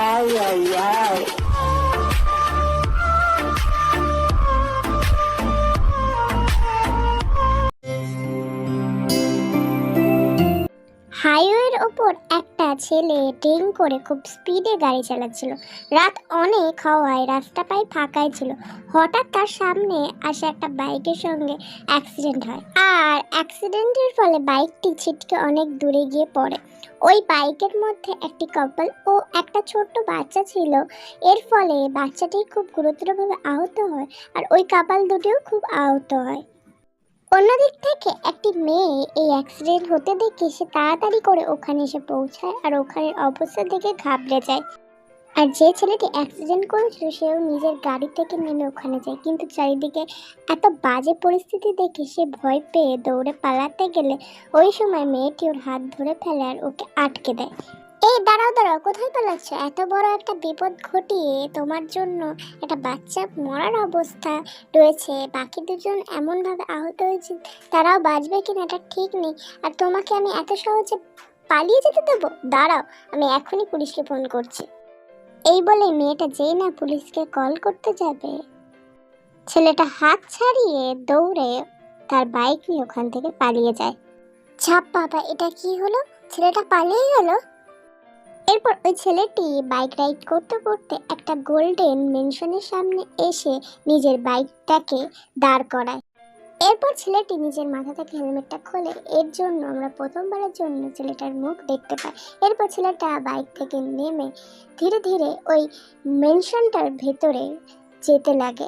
Ay, ay, ay. হাইওয়ের ওপর একটা ছেলে ড্রিঙ্ক করে খুব স্পিডে গাড়ি চালাচ্ছিল। রাত অনেক হওয়ায় রাস্তা প্রায় ফাঁকাই ছিল। হঠাৎ তার সামনে আসে একটা বাইকের সঙ্গে অ্যাক্সিডেন্ট হয়। আর অ্যাক্সিডেন্টের ফলে বাইকটি ছিটকে অনেক দূরে গিয়ে পড়ে। ওই বাইকের মধ্যে একটি কপাল ও একটা ছোট্ট বাচ্চা ছিল। এর ফলে বাচ্চাটি খুব গুরুতরভাবে আহত হয় আর ওই কাপাল দুটিও খুব আহত হয়। অন্যদিক থেকে একটি মেয়ে এই অ্যাক্সিডেন্ট হতে দেখে সে তাড়াতাড়ি করে ওখানে এসে পৌঁছায় আর ওখানের অবস্থা দেখে ঘাবড়ে যায়। আর যে ছেলেটি অ্যাক্সিডেন্ট করেছিল, সেও নিজের গাড়ি থেকে নেমে ওখানে যায়। কিন্তু চারিদিকে এত বাজে পরিস্থিতি দেখে সে ভয় পেয়ে দৌড়ে পালাতে গেলে ওই সময় মেয়েটি ওর হাত ধরে ফেলে আর ওকে আটকে দেয়। এই দাঁড়াও দাঁড়াও, কোথায় পালাচ্ছ? এত বড় একটা বিপদ ঘটিয়ে তোমার জন্য একটা বাচ্চা মরার অবস্থা রয়েছে। বাকি দুজন এমনভাবে আহত হয়েছে, তারাও বাঁচবে কিনা এটা ঠিক নেই। আর তোমাকে আমি এত সহজে পালিয়ে যেতে দেবো? দাঁড়াও, আমি এখনই পুলিশকে ফোন করছি। এই বলে মেয়েটা যেই না পুলিশকে কল করতে যাবে, ছেলেটা হাত ছাড়িয়ে দৌড়ে তার বাইক নিয়ে ওখান থেকে পালিয়ে যায়। ছাপ বাবা, এটা কি হলো? ছেলেটা পালিয়ে গেল? এরপর ওই ছেলেটি বাইক রাইড করতে করতে একটা গোল্ডেন মেনশনের সামনে এসে নিজের বাইকটাকে দাঁড় করায়। এরপর ছেলেটি নিজের মাথা থেকে হেলমেটটা খোলে এর জন্য আমরা প্রথমবারের জন্য ছেলেটার মুখ দেখতে পাই। এরপর ছেলেটা বাইক থেকে নেমে ধীরে ধীরে ওই মেনশনটার ভেতরে যেতে লাগে।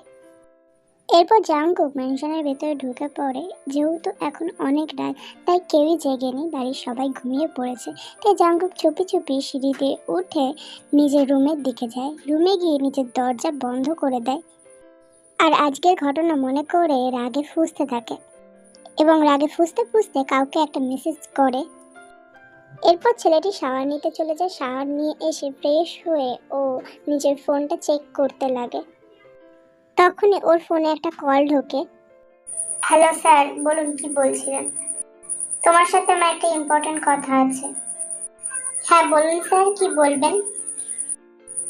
এরপর জাঙ্কুক মেনশনের ভেতরে ঢুকে পড়ে। যেহেতু এখন অনেক রাত, তাই কেউই জেগে নেই, বাড়ির সবাই ঘুমিয়ে পড়েছে। তাই জাঙ্কুক চুপি চুপি সিঁড়ি দিয়ে উঠে নিজের রুমের দিকে যায়। রুমে গিয়ে নিজের দরজা বন্ধ করে দেয়। আর আজকের ঘটনা মনে করে রাগে ফুঁসতে থাকে। এবং রাগে ফুঁসতে ফুঁসতে কাউকে একটা মেসেজ করে। এরপর ছেলেটি শাওয়ার নিতে চলে যায়। শাওয়ার নিয়ে এসে ফ্রেশ হয়ে ও নিজের ফোনটা চেক করতে লাগে। তখনই ওর ফোনে একটা কল ঢোকে। হ্যালো স্যার, বলুন কি বলছিলেন? তোমার সাথে আমার একটা ইম্পর্টেন্ট কথা আছে। হ্যাঁ বলুন স্যার, কি বলবেন?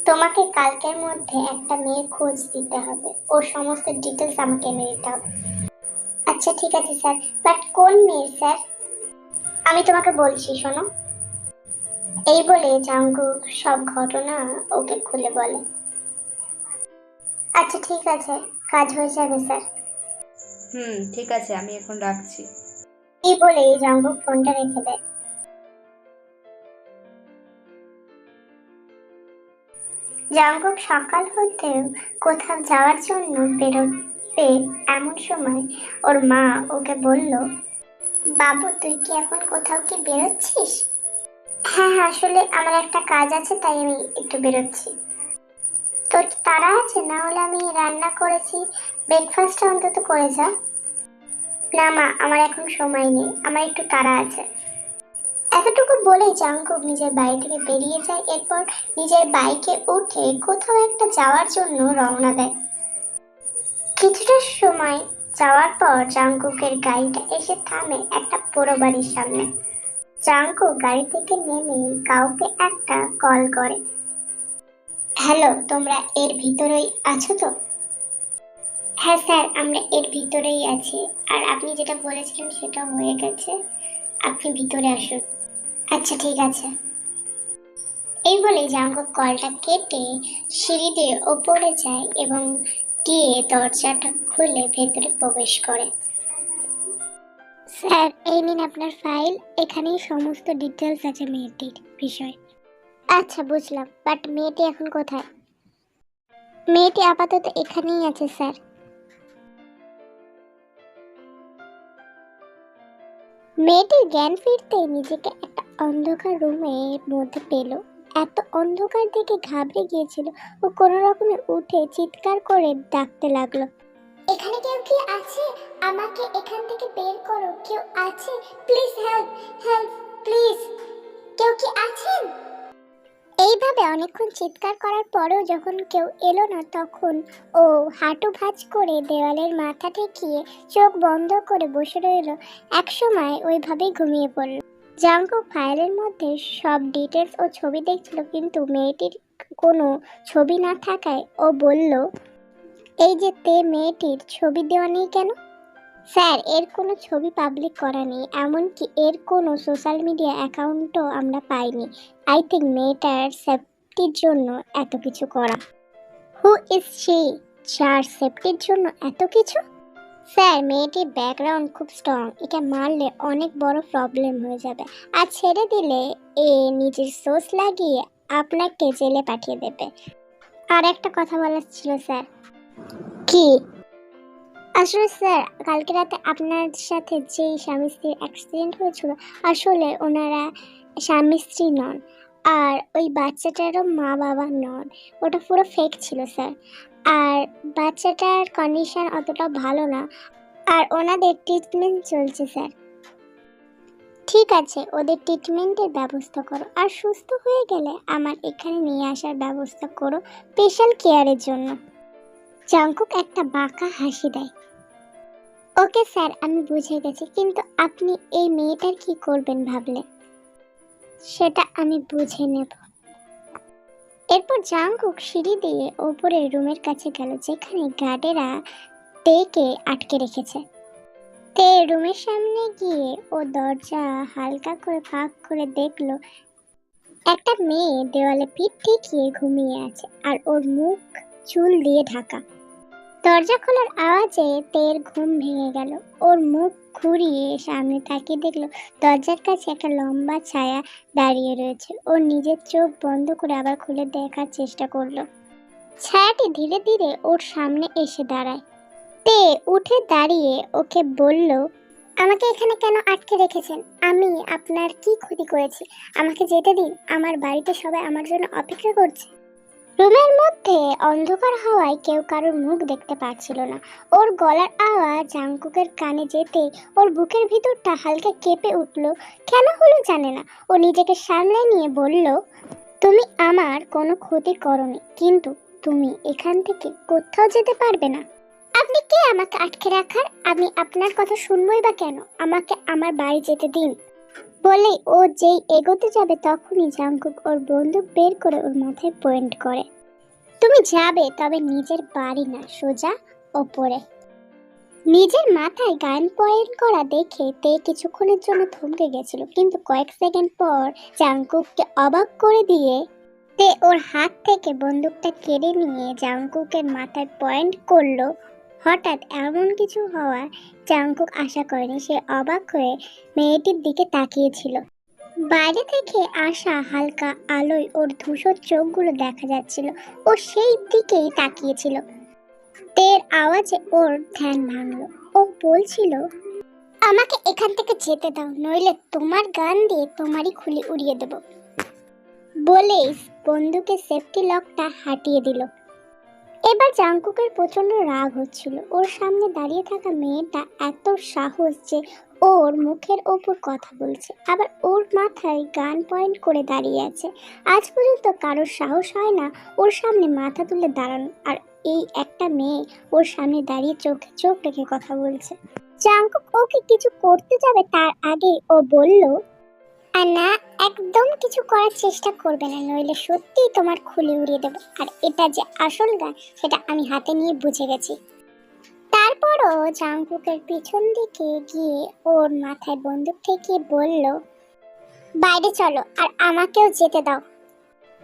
তোমাকে কালকের মধ্যে একটা মেয়ের খোঁজ দিতে হবে। ওর সমস্ত ডিটেলস আমাকে এনে দিতে হবে। আচ্ছা ঠিক আছে স্যার। বাট কোন মেয়ে, স্যার? আমি তোমাকে বলছি, শোনো। এই বলে জাঙ্কুক সব ঘটনা ওকে খুলে বলে। আচ্ছা ঠিক আছে। কাজ হয়ে যাবে স্যার। হুম ঠিক আছে আমি এখন রাখছি। এই বলে জাঙ্কুক ফোনটা রেখে দেয় জাঙ্কুক সকাল হতে কোথাও যাওয়ার জন্য বেরোবে এমন সময় ওর মা ওকে বলল বাবু তুই কি এখন কোথাও কি বেরোচ্ছিস? হ্যাঁ হ্যাঁ আসলে আমার একটা কাজ আছে তাই আমি একটু বেরোচ্ছি। তোর কি তাড়া আছে? না হলে আমি রান্না করেছি। ব্রেকফাস্টটা অন্তত করে যা। না মা, আমার এখন সময় নেই। আমার একটু তাড়া আছে। এতটুকু বলেই জাঙ্কুক নিজের বাড়ি থেকে বেরিয়ে যায়। এরপর নিজের বাইকে উঠে কোথাও একটা যাওয়ার জন্য রওনা দেয়। কিছুটা সময় যাওয়ার পর জাঙ্কুকের গাড়িটা এসে থামে একটা পোড়ো বাড়ির সামনে। জাঙ্কুক গাড়ি থেকে নেমে কাউকে একটা কল করে। হ্যালো, তোমরা এর ভিতরেই আছো তো? হ্যাঁ স্যার, আমরা এর ভিতরেই আছি। আর আপনি যেটা বলেছিলেন সেটা হয়ে গেছে। আপনি ভিতরে আসুন। আচ্ছা ঠিক আছে। এই বলে জাঙ্কুক কলটা কেটে সিঁড়ি দিয়ে ওপরে যায় এবং গিয়ে দরজাটা খুলে ভেতরে প্রবেশ করে। স্যার, এই নিন আপনার ফাইল। এখানেই সমস্ত ডিটেলস আছে মেয়েটির বিষয়। আচ্ছা বুঝলাম। বাট মেয়েটি এখন কোথায়? মেয়েটি আপাতত এখানেই আছে, স্যার। মেয়েটির জ্ঞান ফিরতে নিজেকে একটা অন্ধকার রুমের মধ্যে পেল। এত অন্ধকার দেখে ঘাবড়ে গিয়েছিল। ও কোনো রকমে উঠে চিৎকার করে ডাকতে লাগল, এখানে কেউ কি আছে? আমাকে এখান থেকে বের করো। কেউ আছে? Please help help, please. কেউ কি আছেন? এইভাবে অনেকক্ষণ চিৎকার করার পরেও যখন কেউ এলো না তখন ও হাঁটু ভাঁজ করে দেওয়ালের মাথা ঠেকিয়ে চোখ বন্ধ করে বসে রইল। একসময় ওইভাবেই ঘুমিয়ে পড়ল। জাঙ্কুক ফাইলের মধ্যে সব ডিটেলস ও ছবি দেখছিল, কিন্তু মেয়েটির কোনো ছবি না থাকায় ও বলল, এই যে তে, মেয়েটির ছবি দেওয়া নেই কেন? স্যার, এর কোনো ছবি পাবলিক করা নেই, এমনকি এর কোনো সোশ্যাল মিডিয়া অ্যাকাউন্টও আমরা পাইনি। আই থিঙ্ক মেয়েটার সেফটির জন্য এত কিছু করা। হু ইজ শি যার সেফটির জন্য এত কিছু? স্যার, মেয়েটির ব্যাকগ্রাউন্ড খুব স্ট্রং এটা মারলে অনেক বড় প্রবলেম হয়ে যাবে। আর ছেড়ে দিলে এ নিজের সোর্স লাগিয়ে আপনাকে জেলে পাঠিয়ে দেবে। আর একটা কথা বলার ছিল, স্যার। কি? আসলে স্যার, কালকে রাতে আপনার সাথে যেই স্বামী স্ত্রীর অ্যাক্সিডেন্ট হয়েছিল, আসলে ওনারা স্বামী স্ত্রী নন, আর ওই বাচ্চাটারও মা বাবা নন। ওটা পুরো ফেক ছিল স্যার। আর বাচ্চাটার কন্ডিশন অতটা ভালো না, আর ওনাদের ট্রিটমেন্ট চলছে স্যার। ঠিক আছে, ওদের ট্রিটমেন্টের ব্যবস্থা করো। আর সুস্থ হয়ে গেলে আমার এখানে নিয়ে আসার ব্যবস্থা করো স্পেশাল কেয়ারের জন্য। জাঙ্কুক একটা বাঁকা হাসি দেয়। ওকে স্যার, আমি বুঝে গেছি, কিন্তু আপনি এই মেয়েটার কি করবেন ভাবলে সেটা আমি বুঝে নেব। এরপর জাঙ্কুক সিঁড়ি দিয়ে ওপরে রুমের কাছে গেল, যেখানে গার্ডেরা তেকে আটকে রেখেছে। তে রুমের সামনে গিয়ে ও দরজা হালকা করে ফাঁক করে দেখল, একটা মেয়ে দেওয়ালে পিঠ ঠেকিয়ে ঘুমিয়ে আছে, আর ওর মুখ চুল দিয়ে ঢাকা। দরজা খোলার আওয়াজে তের ঘুম ভেঙে গেল। ওর মুখ ঘুরিয়ে সামনে তাকিয়ে দেখল দরজার কাছে একটা লম্বা ছায়া দাঁড়িয়ে রয়েছে। ওর নিজের চোখ বন্ধ করে আবার খুলে দেখার চেষ্টা করল। ছায়াটি ধীরে ধীরে ওর সামনে এসে দাঁড়ায়। তে উঠে দাঁড়িয়ে ওকে বলল, আমাকে এখানে কেন আটকে রেখেছেন? আমি আপনার কি ক্ষতি করেছি? আমাকে যেতে দিন। আমার বাড়িতে সবাই আমার জন্য অপেক্ষা করছে। রুমের মধ্যে অন্ধকার হওয়ায় কেউ কারোর মুখ দেখতে পারছিল না। ওর গলার আওয়াজ জাংকুকের কানে যেতে ওর বুকের ভিতরটা হালকা কেঁপে উঠল। কেন হলো জানে না। ও নিজেকে সামলে নিয়ে বলল, তুমি আমার কোনো ক্ষতি করনি, কিন্তু তুমি এখান থেকে কোথাও যেতে পারবে না। আপনি কে আমাকে আটকে রাখার? আমি আপনার কথা শুনবই বা কেন? আমাকে আমার বাড়ি যেতে দিন। বলে ও যেই এগোতে যাবে তখনই জাংকুক ওর বন্দুক বের করে ওর মাথায় পয়েন্ট করে। তুমি যাবে, তবে নিজের বাড়ি না, সোজা ওপরে। নিজের মাথায় গান পয়েন্ট করা দেখে তে কিছুক্ষণের জন্য থমকে গেছিল, কিন্তু কয়েক সেকেন্ড পর জাংকুককে অবাক করে দিয়ে তে ওর হাত থেকে বন্দুকটা কেড়ে নিয়ে জাংকুকের মাথায় পয়েন্ট করল। হঠাৎ এমন কিছু হওয়া জাংকুক আশা করেনি, সে অবাক হয়ে মেয়েটির দিকে তাকিয়েছিল। বাইরে থেকে আসা হালকা আলোয় ওর ধূসর চোখগুলো দেখা যাচ্ছিল। ও সেই দিকেই তাকিয়েছিল। তের আওয়াজে ওর ধ্যান ভাঙলো। ও বলছিল, আমাকে এখান থেকে যেতে দাও, নইলে তোমার গান দিয়ে তোমারই খুলি উড়িয়ে দেব। বলেই বন্দুকের সেফটি লকটা হাঁটিয়ে দিল। এবার জাংকুকের প্রচণ্ড রাগ হচ্ছিল। ওর সামনে দাঁড়িয়ে থাকা মেয়েটা এত সাহস যে ওর মুখের ওপর কথা বলছে। আবার ওর মাথায় গান পয়েন্ট করে দাঁড়িয়ে আছে। আজ পর্যন্ত কারোর সাহস হয় না ওর সামনে মাথা তুলে দাঁড়ানো। আর এই একটা মেয়ে ওর সামনে দাঁড়িয়ে চোখে চোখ রেখে কথা বলছে। জাংকুক ওকে কিছু করতে যাবে তার আগে ও বলল আর না একদম কিছু করার চেষ্টা করবে না, নইলে সত্যিই তোমার খুলে উড়িয়ে দেবো। আর এটা যে আসল গান, সেটা আমি হাতে নিয়ে বুঝে গেছি। তারপরও জাংকুকের পিছন দিকে গিয়ে ওর মাথায় বন্দুক থেকে বলল, বাইরে চলো, আর আমাকেও যেতে দাও।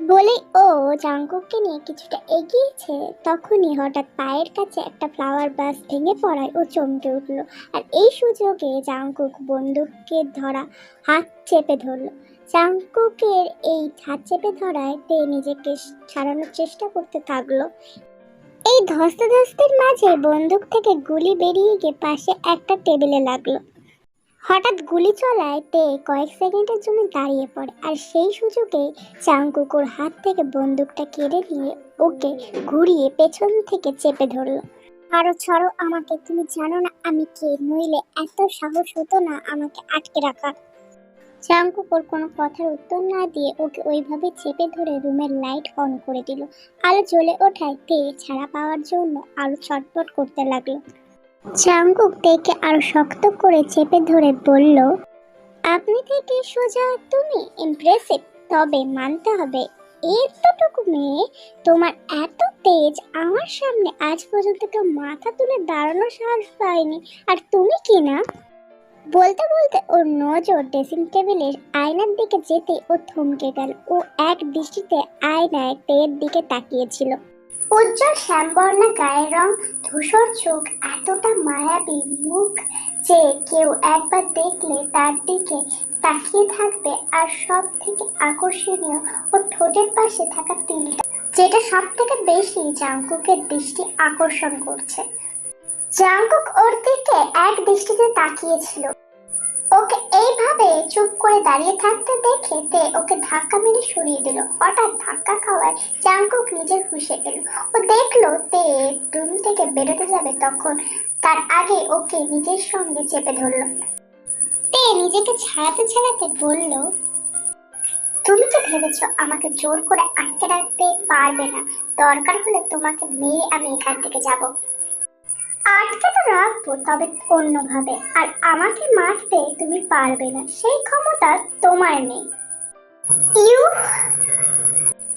বলে ও জাংকুককে নিয়ে কিছুটা এগিয়েছে। তখনই হঠাৎ পায়ের কাছে একটা ফ্লাওয়ার বাস ভেঙে পড়ায় ও চমকে উঠল। আর এই সুযোগে জাংকুক বন্দুককে ধরা হাত চেপে ধরলো। জাংকুকের এই হাত চেপে ধরায় তে নিজেকে ছাড়ানোর চেষ্টা করতে থাকল। এই ধস্তে ধস্তের মাঝে বন্দুক থেকে গুলি বেরিয়ে গিয়ে পাশে একটা টেবিলে লাগল। হঠাৎ গুলি চলায় তে কয়েক সেকেন্ডের জন্য দাঁড়িয়ে পড়ে আর সেই সুযোগে চাংকুকুর হাত থেকে বন্দুকটা কেড়ে নিয়ে ওকে ঘুরিয়ে পেছন থেকে চেপে ধরলো। আরও ছড়ো আমাকে, তুমি জানো না আমি কে, নইলে এত সাহস হতো না আমাকে আটকে রাখা চাঙ্কুক ওর কোনো কথার উত্তর না দিয়ে ওকে ওইভাবে চেপে ধরে রুমের লাইট অন করে দিল। আলো জ্বলে ওঠায় তে ছাড়া পাওয়ার জন্য আরও ছটপট করতে লাগল। চাঙ্কুক তেকে আরও শক্ত করে চেপে ধরে বলল, আপনি থেকে সোজা, তুমি ইমপ্রেসিভ তবে মানতে হবে, এতটুকু মেয়ে, তোমার এত তেজ, আমার সামনে আজ পর্যন্ত কেউ মাথা তুলে দাঁড়ানো সাহস পায়নি, আর তুমি কি না? বলতে বলতে ওর নজর ড্রেসিং টেবিলের আয়নার দিকে যেতে ও থমকে গেল। ও এক দৃষ্টিতে আয়নায় তেয়ের দিকে তাকিয়েছিল। উজ্জ্বল শ্যামবর্ণা গায়ের রং, ধূসর চোখ, এতটা মায়াবী মুখ যে কেউ একবার দেখলে তার দিকে তাকিয়ে থাকবে আর সব থেকে আকর্ষণীয় ও ঠোঁটের পাশে থাকা তিলটা, যেটা সব থেকে বেশি জাংকুকের দৃষ্টি আকর্ষণ করছে। জাংকুক ওর দিকে এক দৃষ্টিতে তাকিয়েছিল। ওকে এইভাবে চুপ করে দাঁড়িয়ে থাকতে দেখে তে ওকে ধাক্কা মেরে সরিয়ে দিল। হঠাৎ ধাক্কা খাওয়ায় জাংকুক নিজের হুশে এল। ও দেখল তে রুম থেকে বেরোতে যাবে তখন তার আগে ওকে নিজের সঙ্গে চেপে ধরলো। তে নিজেকে ছাড়াতে ছাড়াতে বলল, তুমি তো ভেবেছো আমাকে জোর করে আটকে রাখতে পারবে না। দরকার হলে তোমাকে মেরে আমি এখান থেকে যাব। আটকে তো রাখব, তবে অন্যভাবে। আর আমাকে মারতে তুমি পারবে না, সেই ক্ষমতা তোমার নেই। ইউ!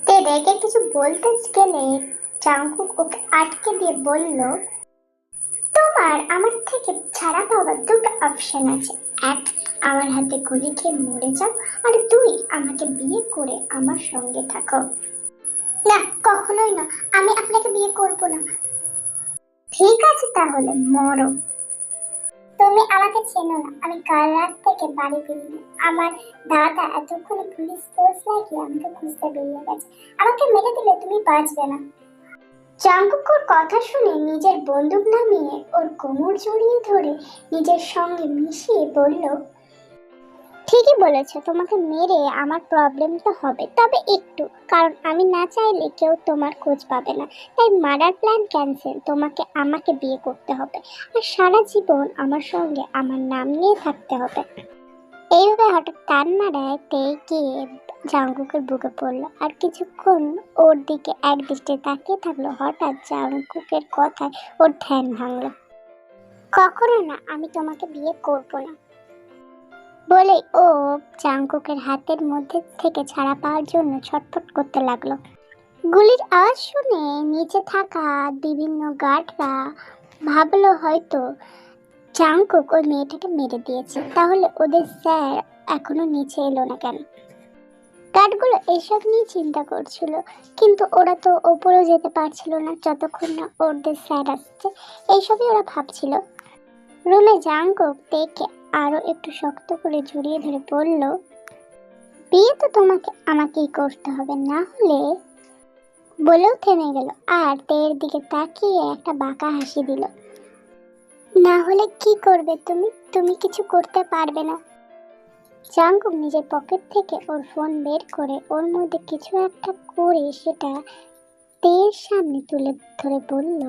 তে রেগে কিছু বলতে গেলে ওকে আটকে দিয়ে বলল, তোমার আমার থেকে ছাড়া পাওয়ার দুটো অপশন আছে। এক, আমার হাতে গুলি খেয়ে মরে যাও, আর দুই, আমাকে বিয়ে করে আমার সঙ্গে থাকো। না, কখনোই না। আমি আপনাকে বিয়ে করব না। ঠিক আছে তাহলে, মরো। তুমি আমাকে চেনো না, আমি কাল রাত থেকে বাড়ি ফিরিনি। আমার দাদা এতক্ষণ পুলিশ ফোর্স লাগিয়ে আমাকে খুঁজতে বেরিয়ে গেছে। আমাকে মেরে দিলে তুমি বাঁচবে না। চাঙ্কুক কথা শুনে নিজের বন্দুক নামিয়ে ওর কোমর জড়িয়ে ধরে নিজের সঙ্গে মিশিয়ে বলল ঠিকই বলেছ, তোমাকে মেরে আমার প্রবলেম তো হবে। তবে একটু, কারণ আমি না চাইলে কেউ তোমার খোঁজ পাবে না। তাই মারার প্ল্যান ক্যান্সেল তোমাকে, আমাকে বিয়ে করতে হবে। আর সারা জীবন আমার সঙ্গে আমার নাম নিয়ে থাকতে হবে। এইভাবে হঠাৎ টান মারায় তে গিয়ে জাঙ্কুকের বুকে পড়ল। আর কিছুক্ষণ ওর দিকে এক দৃষ্টি তাকিয়ে থাকল। হঠাৎ জাঙ্গুকের কথায় ওর ধ্যান ভাঙলো। কখনো না আমি তোমাকে বিয়ে করব না। বলে ও জাঙ্কুকের হাতের মধ্যে থেকে ছাড়া পাওয়ার জন্য ছটফট করতে লাগল। গুলির আওয়াজ শুনে নিচে থাকা বিভিন্ন গার্ডরা ভাবলো হয়তো জাঙ্কুক ওই মেয়েটাকে মেরে দিয়েছে, তাহলে ওদের স্যার এখনও নিচে এলো না কেন? গার্ডগুলো এসব নিয়ে চিন্তা করছিল, কিন্তু ওরা তো ওপরেও যেতে পারছিল না যতক্ষণ না ওদের স্যার আসছে, এইসবই ওরা ভাবছিল। রুমে জাঙ্কুক দেখে আরও একটু শক্ত করে জড়িয়ে ধরে বলল, বিয়ে তো তোমাকে, আমাকেই করতে হবে, না হলে? বলেও থেমে গেল আর তের দিকে তাকিয়ে একটা বাঁকা হাসি দিল, না হলে কি করবে তুমি? তুমি কিছু করতে পারবে না। জাঙ্কুক নিজের পকেট থেকে ওর ফোন বের করে ওর মধ্যে কিছু একটা করে সেটা তের সামনে তুলে ধরে বলল